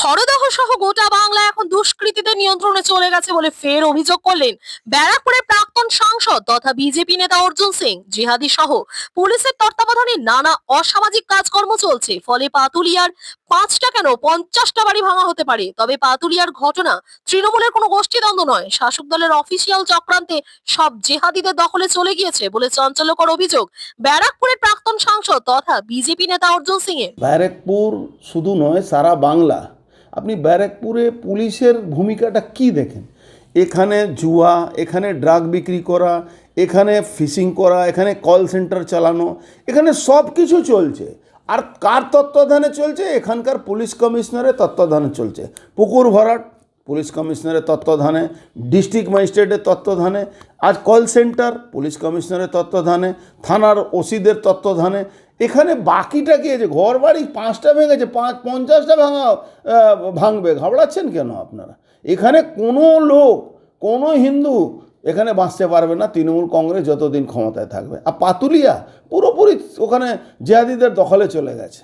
খরদাহ সহ গোটা বাংলা এখন দুষ্কৃতীদের নিয়ন্ত্রণে চলে গেছে বলে ফের অভিযোগ করলেন ব্যারাকপুরের প্রাক্তন সাংসদ তথা বিজেপি নেতা অর্জুন সিং, জিহাদি সহ। পুলিশের তত্ত্বাবধানে নানা অসামাজিক কাজকর্ম চলছে, ফলে পাতুলিয়ার পাঁচটা কেন পঞ্চাশটা বাড়ি ভাঙা হতে পারে? তবে পাতুলিয়ার ঘটনা তৃণমূলের কোনো গোষ্ঠীদ্বন্দ্ব নয়। শাসক দলের অফিসিয়াল চক্রান্তে সব জেহাদিদের দখলে চলে গিয়েছে বলে চাঞ্চল্যকর অভিযোগ ব্যারাকপুরের প্রাক্তন সাংসদ তথা বিজেপি নেতা অর্জুন সিং এর ব্যারাকপুর শুধু নয়, সারা বাংলা আপনি ব্যারেকপুরে পুলিশের ভূমিকাটা কি দেখেন? এখানে জুয়া, এখানে ড্রাগ বিক্রি করা, এখানে ফিশিং করা, এখানে কল সেন্টার চালানো, এখানে সব কিছু চলছে। আর কার তত্ত্বাবধানে চলছে? এখানকার পুলিশ কমিশনারের তত্ত্বাবধানে চলছে। পুকুর ভরাট, পুলিশ কমিশনারের তত্ত্বাবধানে, ডিস্ট্রিক্ট ম্যাজিস্ট্রেটের তত্ত্বাবধানে আজ কল সেন্টার, পুলিশ কমিশনারের তত্ত্বাবধানে, থানার ওসিদের তত্ত্বাবধানে এখানে বাকিটা কি আছে ঘর বাড়ি পাঁচটা ভেঙেছে, পাঁচ, পঞ্চাশটা ভাঙা ভাঙবে, ঘাবড়াচ্ছেন কেন আপনারা? এখানে কোনো লোক, কোনো হিন্দু এখানে বাঁচতে পারবে না, তৃণমূল কংগ্রেস যতদিন ক্ষমতায় থাকবে। আর পাতুলিয়া পুরোপুরি ওখানে জেহাদিদের দখলে চলে গেছে।